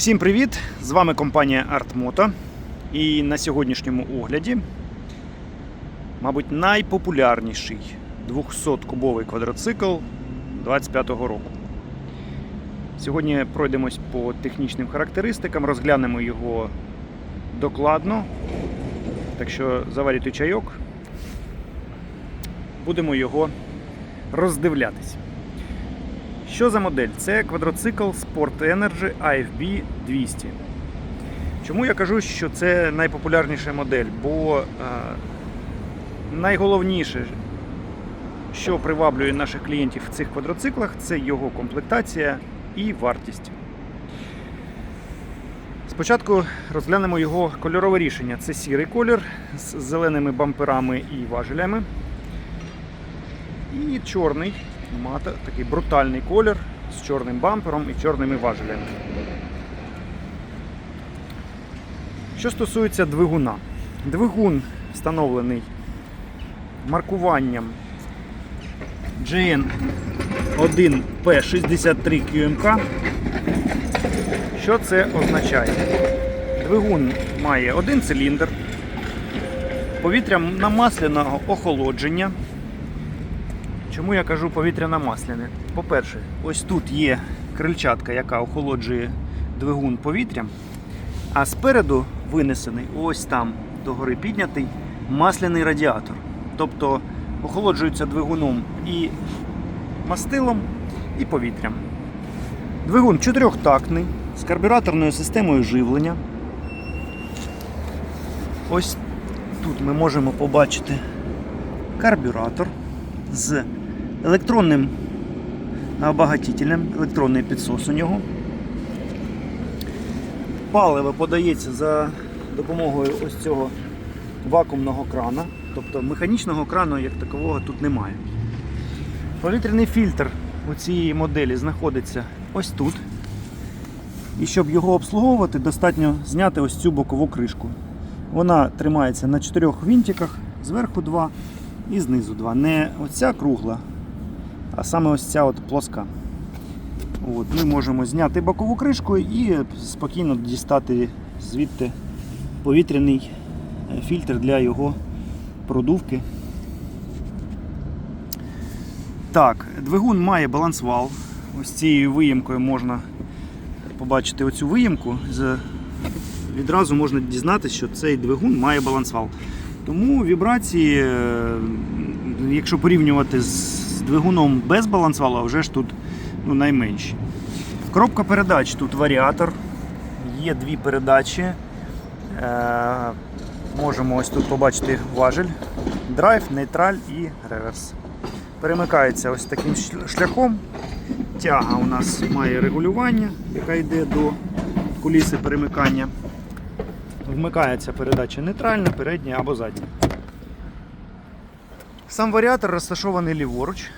Всім привіт! З вами компанія ArtMoto. І на сьогоднішньому огляді, мабуть, найпопулярніший 200-кубовий квадроцикл 25-го року. Сьогодні пройдемось по технічним характеристикам, розглянемо його докладно. Так що заварюйте чайок, будемо його роздивлятись. Що за модель? Це квадроцикл Sport Energy AFB 200. Чому я кажу, що це найпопулярніша модель? Бо е, найголовніше, що приваблює наших клієнтів в цих квадроциклах, це його комплектація і вартість. Спочатку розглянемо його кольорове рішення. Це сірий колір з зеленими бамперами і важелями. І чорний, мата, такий брутальний колір з чорним бампером і чорними важелями. Що стосується двигуна, двигун встановлений маркуванням GN1P63 QMK. Що це означає? Двигун має один циліндр, повітря намасляного охолодження. Чому я кажу повітряна масляне? По-перше, ось тут є крильчатка, яка охолоджує двигун повітрям, а спереду винесений, ось там догори піднятий, масляний радіатор. Тобто охолоджується двигуном і мастилом, і повітрям. Двигун чотирьохтактний з карбюраторною системою живлення. Ось тут ми можемо побачити карбюратор з електронним обагатителем, електронний підсос у нього. Паливо подається за допомогою ось цього вакуумного крана, тобто механічного крану як такового тут немає. Повітряний фільтр у цій моделі знаходиться ось тут. І щоб його обслуговувати, достатньо зняти ось цю бокову кришку. Вона тримається на чотирьох вінтиках, зверху два і знизу два. Не оця кругла, а саме ось ця от плоска. От, Ми можемо зняти бокову кришку і спокійно дістати звідти повітряний е, фільтр для його продувки. Так, двигун має балансвал. Ось цією виїмкою можна побачити оцю виїмку. З- Відразу можна дізнатися, що цей двигун має балансвал. Тому вібрації, е, якщо порівнювати з двигуном без балансвала, вже ж тут ну, найменші. Коробка передач тут варіатор, є дві передачі. Е, можемо ось тут побачити важель, драйв, нейтраль і реверс. Перемикається ось таким шляхом. Тяга у нас має регулювання, яка йде до куліси перемикання. Вмикається передача нейтральна, передня або задня. Сам варіатор розташований ліворуч.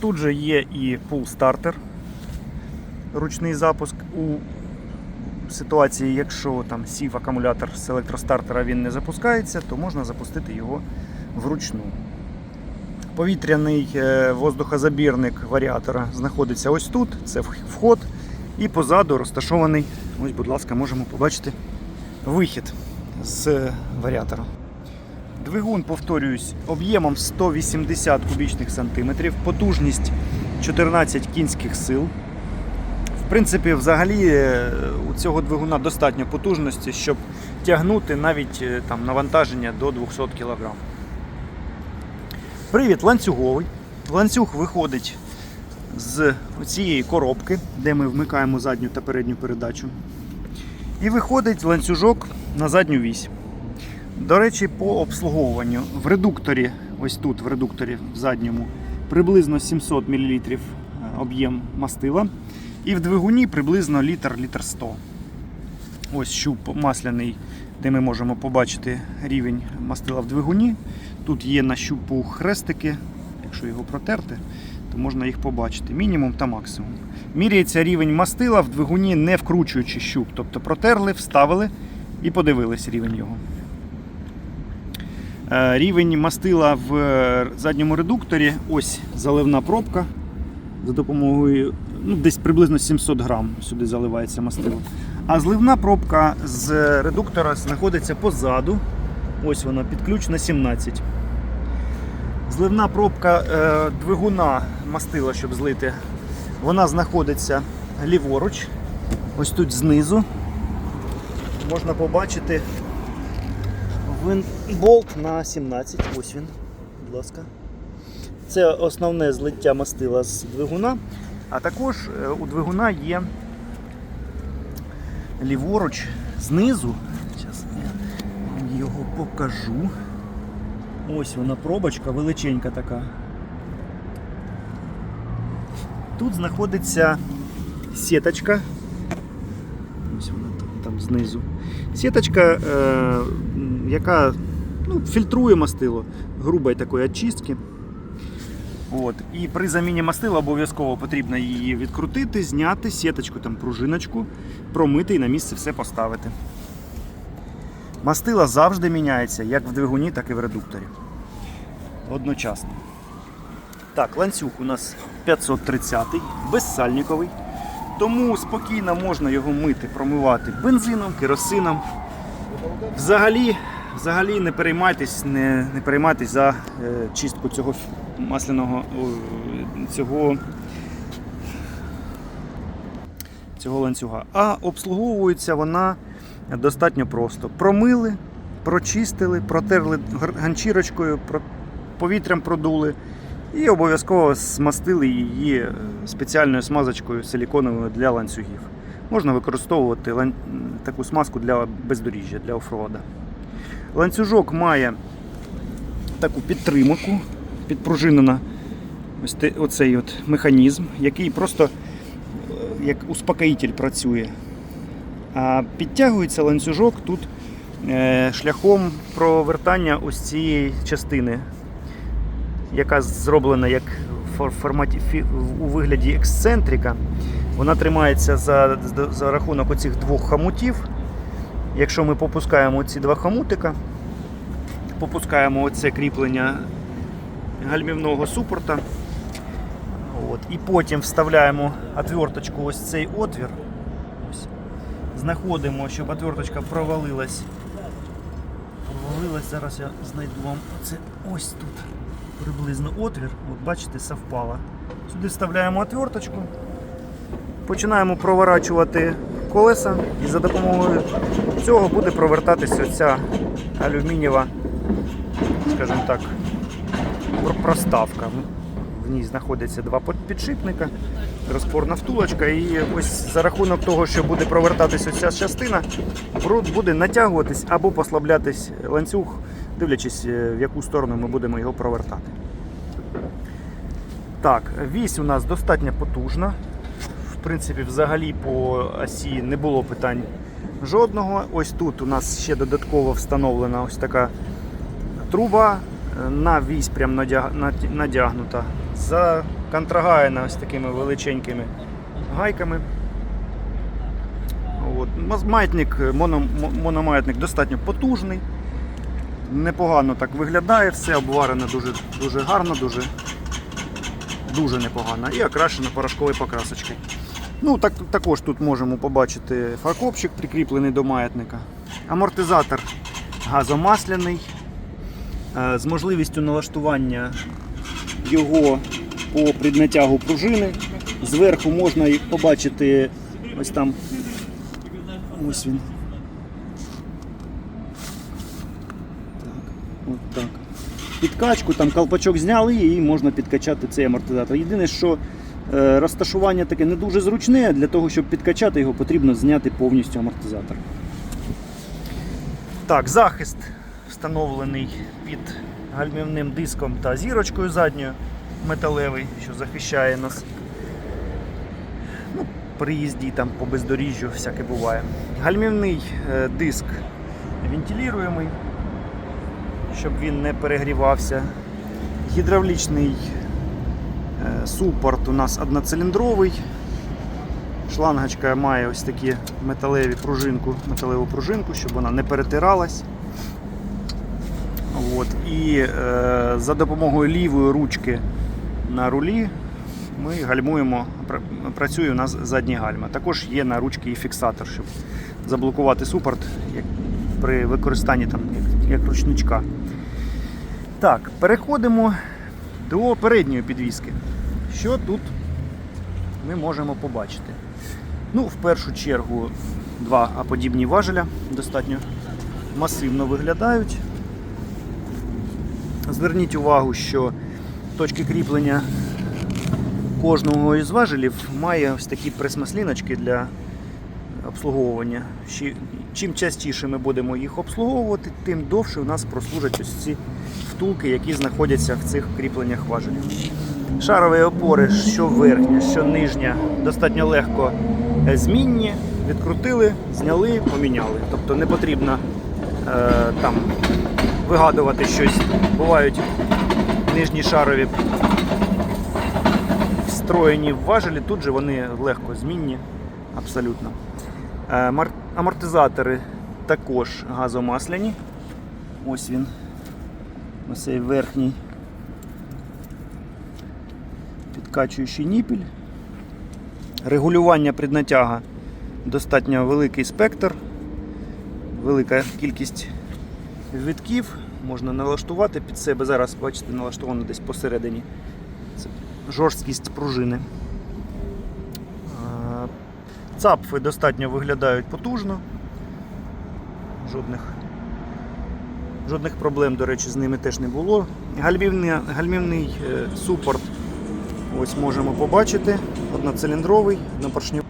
Тут же є і пул-стартер, ручний запуск. У ситуації, якщо там сів акумулятор з електростартера він не запускається, то можна запустити його вручну. Повітряний е, воздухозабірник варіатора знаходиться ось тут, це вход, і позаду розташований, ось, будь ласка, можемо побачити вихід з варіатора. Двигун, повторююсь, об'ємом 180 кубічних сантиметрів, потужність 14 кінських сил. В принципі, взагалі е, у цього двигуна достатньо потужності, щоб тягнути навіть е, там, навантаження до 200 кг. Привід ланцюговий. Ланцюг виходить з цієї коробки, де ми вмикаємо задню та передню передачу. І виходить ланцюжок на задню вісь. До речі, по обслуговуванню в редукторі, ось тут в редукторі в задньому, приблизно 700 мл об'єм мастила. І в двигуні приблизно літр літр 100. Ось щуп масляний, де ми можемо побачити рівень мастила в двигуні. Тут є на щупу хрестики, якщо його протерти, то можна їх побачити. Мінімум та максимум. Міряється рівень мастила в двигуні, не вкручуючи щуп. Тобто протерли, вставили і подивились рівень його. Е, Рівень мастила в е, задньому редукторі, ось заливна пробка. За допомогою ну, десь приблизно 700 грам сюди заливається мастило. А зливна пробка з редуктора знаходиться позаду. Ось вона під ключ на 17. Зливна пробка е, двигуна мастила, щоб злити, вона знаходиться ліворуч. Ось тут знизу. Можна побачити болт на 17. Ось він, будь ласка. Це основне злиття мастила з двигуна. А також е, у двигуна є ліворуч знизу. Зараз я його покажу. Ось вона пробочка, величенька така. Тут знаходиться сіточка. Ось вона там, там знизу. Сіточка, е, яка ну, фільтрує мастило грубої такої очистки. От. І при заміні мастила обов'язково потрібно її відкрутити, зняти, сіточку, там, пружиночку, промити і на місце все поставити. Мастила завжди міняється як в двигуні, так і в редукторі. Одночасно. Так, ланцюг у нас 530 безсальниковий. Тому спокійно можна його мити, промивати бензином, керосином. Взагалі, взагалі не переймайтесь, не, не переймайтесь за е, чистку цього масляного цього, цього ланцюга. А обслуговується вона достатньо просто. Промили, прочистили, протерли ганчірочкою, повітрям продули. І обов'язково змастили її е, спеціальною смазочкою силіконовою для ланцюгів. Можна використовувати таку смазку для бездоріжжя, для офрода. Ланцюжок має таку підтримку, підпружинена ось оцей от механізм, який просто е, як успокоїтель працює. А підтягується ланцюжок тут е, шляхом провертання ось цієї частини яка зроблена як форматі у вигляді ексцентрика. Вона тримається за, за- рахунок оцих двох хомутів. Якщо ми попускаємо ці два хомутика, попускаємо оце кріплення гальмівного супорта. От, і потім вставляємо отверточку ось цей отвір. Ось. Знаходимо, щоб отверточка провалилась. Провалилась, зараз я знайду вам це ось тут приблизно отвір. От бачите, совпало. Сюди вставляємо отверточку, починаємо проворачувати колеса і за допомогою цього буде провертатися ця алюмінієва, скажімо так, проставка. В ній знаходяться два підшипника, розпорна втулочка, і ось за рахунок того, що буде провертатися ця частина, бру- буде натягуватись або послаблятись ланцюг, дивлячись, е, в яку сторону ми будемо його провертати. Так, вісь у нас достатньо потужна. В принципі, взагалі по осі не було питань жодного. Ось тут у нас ще додатково встановлена ось така труба е, на вісь прям надягнута. Законтрагаяна ось такими величенькими гайками. От. Маятник, е, моно, мономаятник достатньо потужний. Непогано так виглядає, все обварено дуже, дуже гарно, дуже, дуже непогано. І окрашено порошковою покрасочкою. Ну, так, також тут можемо побачити фаркопчик, прикріплений до маятника. Амортизатор газомасляний е, з можливістю налаштування його по преднатягу пружини. Зверху можна побачити ось там. Ось він. Так, от так. Підкачку, там колпачок зняли і можна підкачати цей амортизатор. Єдине, що розташування таке не дуже зручне, для того, щоб підкачати його, потрібно зняти повністю амортизатор. Так, захист встановлений під гальмівним диском та зірочкою задньою металевий, що захищає нас. Ну, при їзді там по бездоріжжю всяке буває. Гальмівний е, диск вентилюємий, щоб він не перегрівався. Гідравлічний е, супорт у нас одноциліндровий. Шлангочка має ось такі металеві пружинку, металеву пружинку, щоб вона не перетиралась. От. І е, за допомогою лівої ручки на рулі ми гальмуємо, пр- працює у нас задні гальма. Також є на ручці і фіксатор, щоб заблокувати супорт як при використанні там, як, як ручничка. Так, переходимо до передньої підвіски. Що тут ми можемо побачити? Ну, в першу чергу, два аподібні важеля достатньо масивно виглядають. Зверніть увагу, що точки кріплення кожного із важелів має ось такі пресмасліночки для обслуговування. Чим частіше ми будемо їх обслуговувати, тим довше у нас прослужать ось ці втулки, які знаходяться в цих кріпленнях важелів. Шарові опори, що верхня, що нижня, достатньо легко е, змінні. Відкрутили, зняли, поміняли. Тобто не потрібно е, там вигадувати щось. Бувають нижні шарові встроєні в важелі, тут же вони легко змінні, абсолютно. Е, Амортизатори також газомасляні. Ось він. Ось цей верхній підкачуючий ніпіль. Регулювання преднатяга достатньо великий спектр, велика кількість витків. Можна налаштувати під себе. Зараз, бачите, налаштовано десь посередині. Це жорсткість пружини. Цапфи достатньо виглядають потужно. Жодних, жодних проблем, до речі, з ними теж не було. Гальмівний, гальмівний е, супорт ось можемо побачити. Одноциліндровий, однопоршньовий.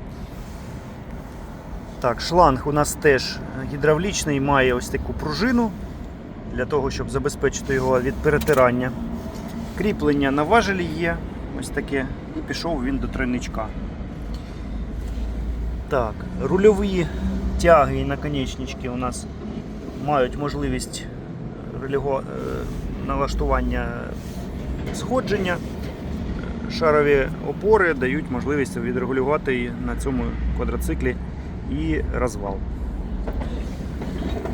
Так, шланг у нас теж гідравлічний, має ось таку пружину для того, щоб забезпечити його від перетирання. Кріплення на важелі є, ось таке, і пішов він до тройничка. Так, рульові тяги і наконечнички у нас мають можливість рульового, е, налаштування сходження. Шарові опори дають можливість відрегулювати на цьому квадроциклі і розвал.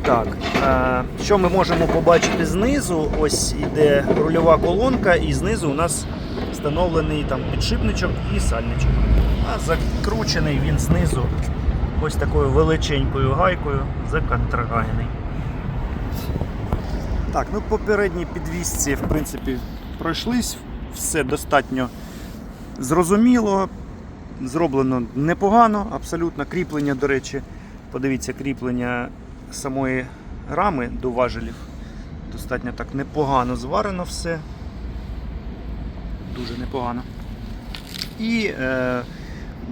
Так, е, що ми можемо побачити знизу? Ось іде рульова колонка, і знизу у нас встановлений там підшипничок і сальничок. А закручений він знизу ось такою величенькою гайкою законтрагайний. Так, ну по передній підвісці, в принципі, пройшлись, все достатньо зрозуміло, зроблено непогано, абсолютно. Кріплення, до речі, подивіться, кріплення самої рами до важелів. Достатньо так непогано зварено все. Дуже непогано. І е,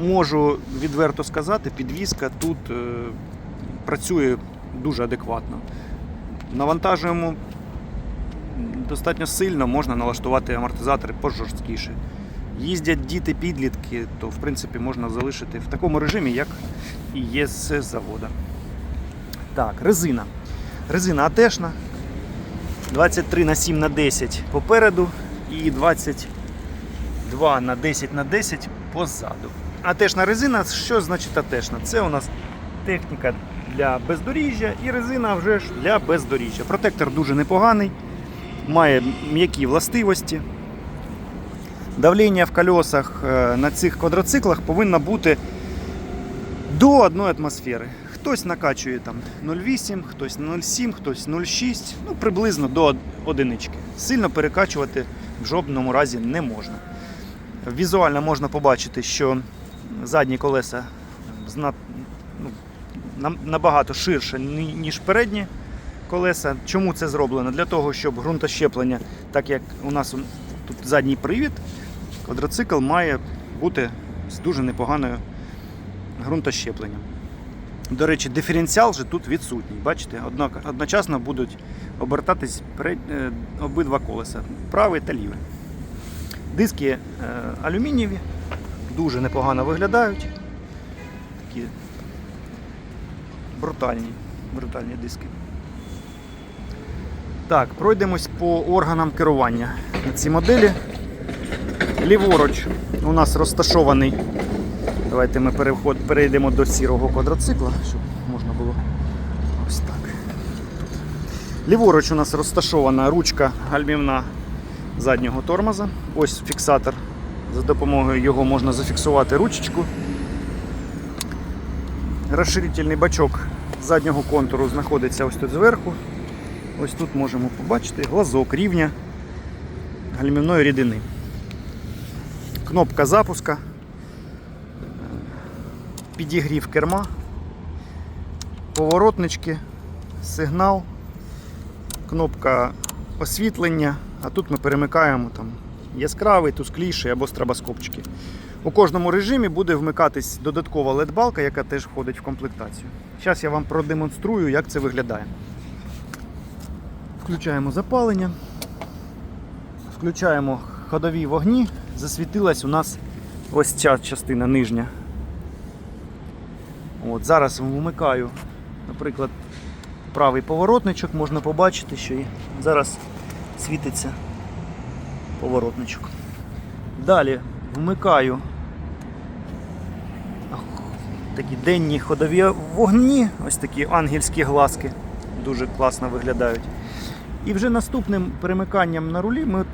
можу відверто сказати, підвізка тут е, працює дуже адекватно. Навантажуємо достатньо сильно, можна налаштувати амортизатори пожорсткіше. Їздять діти підлітки, то в принципі можна залишити в такому режимі, як і є з завода. Так, резина. Резина АТшна. 23 на 7 на 10 попереду і 22 на 10 на 10 позаду. АТшна резина, що значить АТшна? Це у нас техніка для бездоріжжя і резина вже ж для бездоріжжя. Протектор дуже непоганий, має м'які властивості. Давлення в колесах е, на цих квадроциклах повинно бути до 1 атмосфери. Хтось накачує там 0,8, хтось 0,7, хтось 0,6, ну приблизно до одинички. Сильно перекачувати в жодному разі не можна. Візуально можна побачити, що задні колеса ну, набагато ширше, ніж передні колеса. Чому це зроблено? Для того, щоб ґрунтощеплення, так як у нас тут задній привід, квадроцикл має бути з дуже непоганою ґрунтощепленням. До речі, диференціал же тут відсутній. Бачите, одночасно будуть обертатись е, обидва колеса, праве та ліве. Диски е, алюмінієві, дуже непогано виглядають. Такі брутальні, брутальні диски. Так, пройдемось по органам керування на цій моделі. Ліворуч у нас розташований. Давайте ми перейдемо до сірого квадроцикла, щоб можна було ось так. Ліворуч у нас розташована ручка гальмівна заднього тормоза. Ось фіксатор За допомогою його можна зафіксувати ручечку. Розширительний бачок заднього контуру знаходиться ось тут зверху. Ось тут можемо побачити глазок рівня гальмівної рідини. Кнопка запуска, підігрів керма, поворотнички, сигнал, кнопка освітлення, а тут ми перемикаємо там яскравий, тускліший або стробоскопчики. У кожному режимі буде вмикатись додаткова LED-балка, яка теж входить в комплектацію. Зараз я вам продемонструю, як це виглядає. Включаємо запалення, включаємо ходові вогні, засвітилась у нас ось ця частина нижня. От, зараз вмикаю, наприклад, правий поворотничок, можна побачити, що і зараз світиться поворотничок. Далі вмикаю такі денні ходові вогні, ось такі ангельські глазки, дуже класно виглядають. І вже наступним перемиканням на рулі ми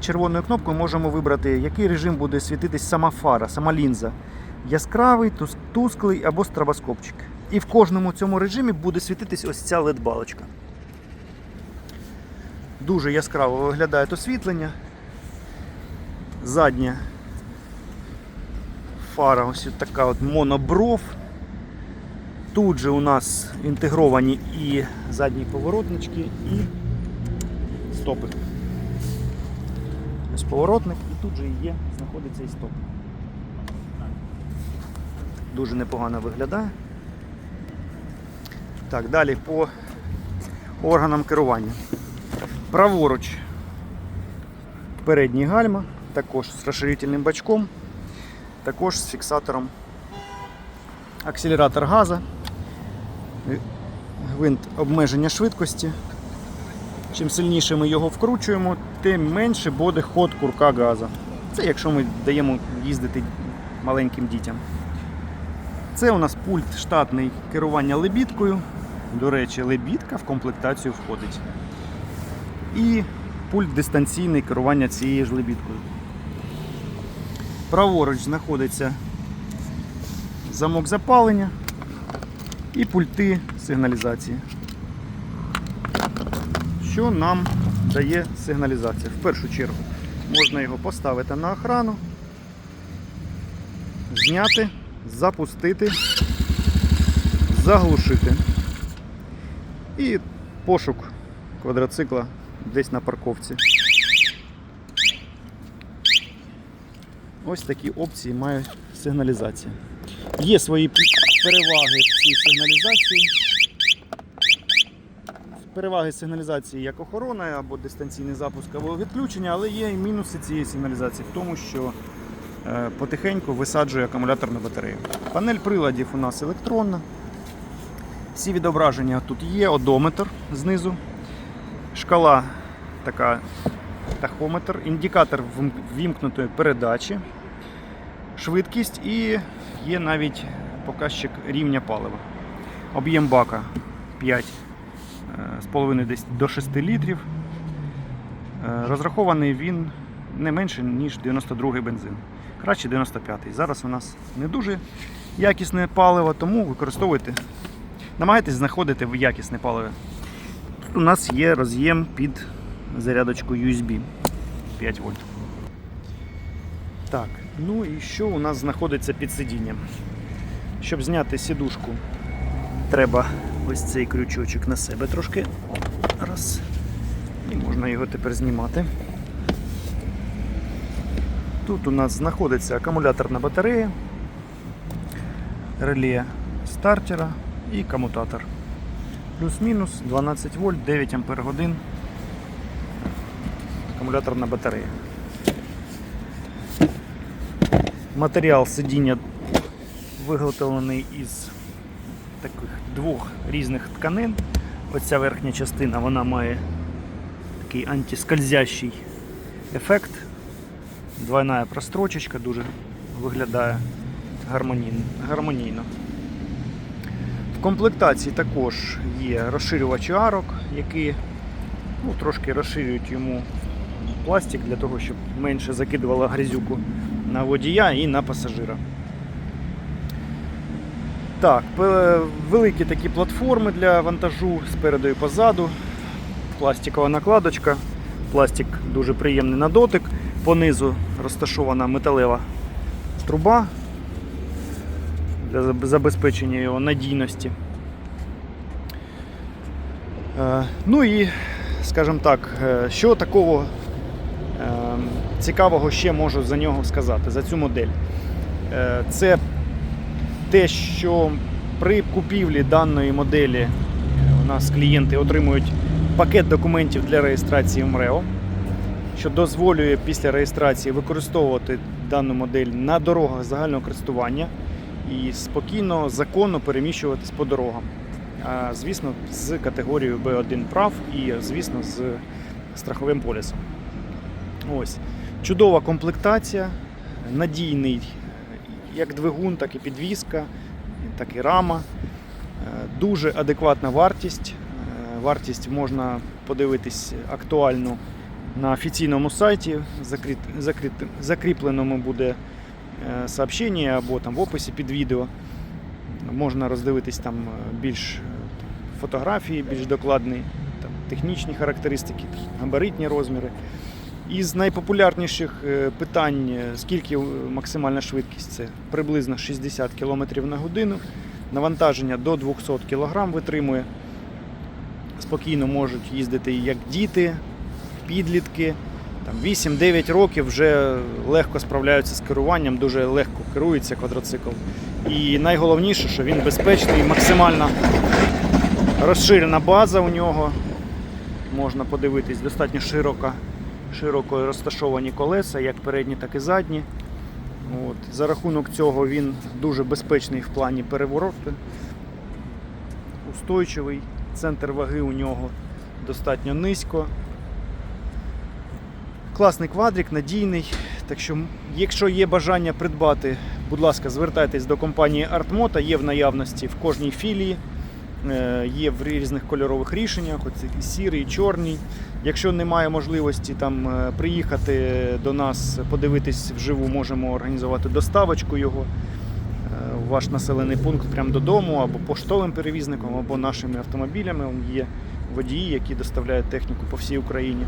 червоною кнопкою можемо вибрати, який режим буде світитись сама фара, сама лінза. Яскравий, тусклий або стробоскопчик. І в кожному цьому режимі буде світитись ось ця LED-балочка. Дуже яскраво виглядає освітлення. Задня фара ось така от монобров. Тут же у нас інтегровані і задні поворотнички, і стопи. Ось поворотник і тут же є, знаходиться і стоп. Дуже непогано виглядає. Так, далі по органам керування. Праворуч передній гальма, також з розширительним бачком, також з фіксатором. Акселератор газа, гвинт обмеження швидкості. Чим сильніше ми його вкручуємо, тим менше буде ход курка газа. Це якщо ми даємо їздити маленьким дітям. Це у нас пульт штатний керування лебідкою. До речі, лебідка в комплектацію входить. І пульт дистанційний керування цією ж лебідкою. Праворуч знаходиться замок запалення і пульти сигналізації. Що нам дає сигналізація? В першу чергу можна його поставити на охрану, зняти, запустити, заглушити. І пошук квадроцикла десь на парковці. Ось такі опції має сигналізація. Є свої переваги цій сигналізації. Переваги сигналізації як охорона або дистанційний запуск або відключення, але є і мінуси цієї сигналізації в тому, що е, потихеньку висаджує акумуляторну батарею. Панель приладів у нас електронна. Всі відображення тут є, одометр знизу, шкала така тахометр, індикатор ввімкнутої передачі, швидкість і є навіть показчик рівня палива. Об'єм бака 5 е, до 6 літрів. Е, Розрахований він не менше, ніж 92-й бензин. Краще 95-й. Зараз у нас не дуже якісне паливо, тому використовуйте. Намагайтесь знаходити якісне паливо. Тут у нас є роз'єм під зарядочку USB 5 вольт. Так, ну і що у нас знаходиться під сидінням? Щоб зняти сідушку, треба ось цей крючочок на себе трошки. Раз. І можна його тепер знімати. Тут у нас знаходиться акумуляторна батарея, реле стартера і комутатор. Плюс-мінус 12 вольт, 9 ампер годин. Акумуляторна батарея. Матеріал сидіння виготовлений із таких двох різних тканин. Оця верхня частина вона має такий антискользящий ефект. Двойна прострочечка дуже виглядає гармонійно. В комплектації також є розширювачі арок, які ну, трошки розширюють йому пластик для того, щоб менше закидувало грязюку на водія і на пасажира. Так, великі такі платформи для вантажу спереду і позаду. Пластикова накладочка. Пластик дуже приємний на дотик. Понизу розташована металева труба для забезпечення його надійності. Е, Ну і, скажімо так, е, що такого е, цікавого ще можу за нього сказати, за цю модель. Е, Це те, що при купівлі даної моделі е, у нас клієнти отримують пакет документів для реєстрації МРЕО, що дозволює після реєстрації використовувати дану модель на дорогах загального користування і спокійно, законно переміщуватись по дорогам. Звісно, з категорією B1 прав і, звісно, з страховим полісом. Ось. Чудова комплектація, надійний як двигун, так і підвізка, так і рама. Е, Дуже адекватна вартість. Е, Вартість можна подивитись актуальну на офіційному сайті. Закріт, закріт, закріпленому буде е, сообщення або там в описі під відео. Можна роздивитись там більш фотографії, більш докладні там, технічні характеристики, габаритні розміри. Із найпопулярніших е, питань, е, скільки е, максимальна швидкість, це приблизно 60 км на годину. Навантаження до 200 кг витримує. Спокійно можуть їздити як діти, підлітки. Там 8-9 років вже легко справляються з керуванням, дуже легко керується квадроцикл. І найголовніше, що він безпечний, максимально розширена база у нього. Можна подивитись, достатньо широка, широко розташовані колеса, як передні, так і задні. От. За рахунок цього він дуже безпечний в плані перевороту. Устойчивий. Центр ваги у нього достатньо низько. Класний квадрик, надійний. Так що, якщо є бажання придбати, будь ласка, звертайтесь до компанії Artmota, є в наявності в кожній філії. Е, Є в різних кольорових рішеннях, оце і сірий, і чорний. Якщо немає можливості там е, приїхати до нас, подивитись вживу, можемо організувати доставочку його е, в ваш населений пункт прямо додому, або поштовим перевізником, або нашими автомобілями. Є водії, які доставляють техніку по всій Україні.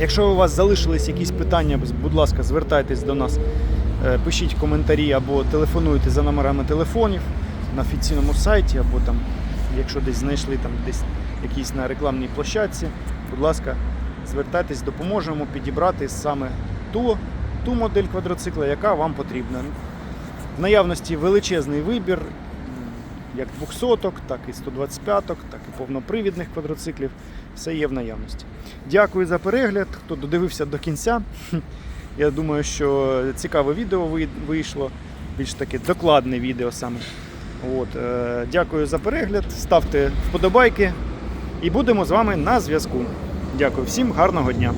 Якщо у вас залишились якісь питання, будь ласка, звертайтесь до нас, пишіть коментарі або телефонуйте за номерами телефонів на офіційному сайті, або там, якщо десь знайшли там десь якісь на рекламній площадці, будь ласка, звертайтесь, допоможемо підібрати саме ту, ту модель квадроцикла, яка вам потрібна. В наявності величезний вибір, як 200-ок, так і 125-ок, так і повнопривідних квадроциклів. Все є в наявності. Дякую за перегляд, хто додивився до кінця. Я думаю, що цікаве відео вийшло, більш таке докладне відео саме. От, е, дякую за перегляд, ставте вподобайки і будемо з вами на зв'язку. Дякую всім, гарного дня!